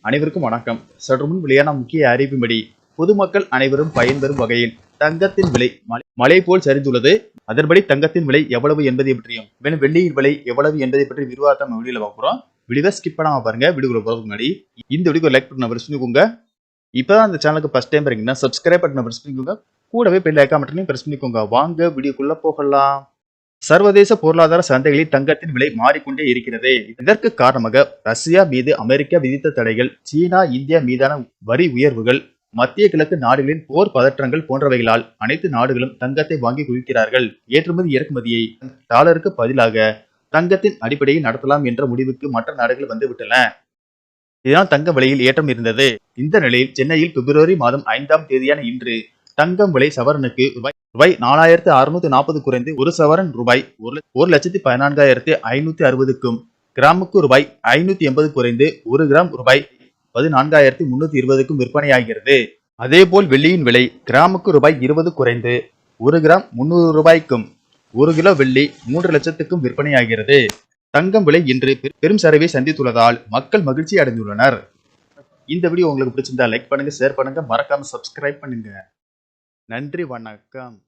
அனைவருக்கும் வணக்கம். சற்று முன் வெளியான முக்கிய அறிவின்படி பொதுமக்கள் அனைவரும் பயன்பெறும் வகையில் தங்கத்தின் விலை மலை- போல் சரிந்துள்ளது. அதன்படி தங்கத்தின் விலை எவ்வளவு என்பதை பற்றியும் மேலும் வெள்ளியின் விலை எவ்வளவு என்பதை பற்றி விரிவாக நம்ம வீடியோல பார்க்குறோம் வீடியோவை ஸ்கிப் பண்ணாம பாருங்க. வீடியோக்குள்ள போறதுக்கு முன்னாடி இந்த வீடியோ லைக் பண்ண பிரஸ் பண்ணிக்கோங்க. இப்பதான் அந்த சேனலுக்கு ஃபர்ஸ்ட் டைம் பாருங்கன்னா சப்ஸ்கிரைப் பண்ண பிரஸ் பண்ணிக்கோங்க. கூடவே பெல் ஐக்கான் மட்டும் பிரஸ் பண்ணிக்கோங்க. வாங்க வீடியோக்குள்ள போகலாம். சர்வதேச பொருளாதார சந்தைகளில் தங்கத்தின் விலை மாறிக்கொண்டே இருக்கிறது. இதற்கு காரணமாக ரஷ்யா மீது அமெரிக்கா விதித்த தடைகள் சீனா இந்தியா மீதான வரி உயர்வுகள் மத்திய கிழக்கு நாடுகளின் போர் பதற்றங்கள் போன்றவைகளால் அனைத்து நாடுகளும் தங்கத்தை வாங்கி குவிக்கிறார்கள். ஏற்றுமதி இறக்குமதியை டாலருக்கு பதிலாக தங்கத்தின் அடிப்படையில் நடத்தலாம் என்ற முடிவுக்கு மற்ற நாடுகள் வந்துவிட்டன. இதனால் தங்க விலையில் ஏற்றம் இருந்தது. இந்த நிலையில் சென்னையில் பிப்ரவரி மாதம் ஐந்தாம் தேதியான இன்று தங்கம் விலை சவரனுக்கு ரூபாய் ரூபாய் நாலாயிரத்து அறுநூத்தி நாற்பது குறைந்து ஒரு சவரன் ரூபாய் ஒரு ஒரு லட்சத்தி பதினான்காயிரத்து ஐநூத்தி அறுபதுக்கும் கிராமுக்கு ரூபாய் ஐநூத்தி எண்பது குறைந்து ஒரு கிராம் ரூபாய் பதினான்காயிரத்தி முன்னூத்தி இருபதுக்கும் விற்பனையாகிறது. அதேபோல் வெள்ளியின் விலை கிராமுக்கு ரூபாய் இருபது குறைந்து ஒரு கிராம் முன்னூறு ரூபாய்க்கும் ஒரு கிலோ வெள்ளி மூன்று லட்சத்துக்கும் விற்பனையாகிறது. தங்கம் விலை இன்று பெ- பெரும் சரிவை சந்தித்துள்ளதால் மக்கள் மகிழ்ச்சி அடைந்துள்ளனர். இந்த வீடியோ உங்களுக்கு பிடிச்சிருந்தா லைக் பண்ணுங்க ஷேர் பண்ணுங்க. மறக்காம சப்ஸ்கிரைப் பண்ணுங்க. நன்றி வணக்கம்.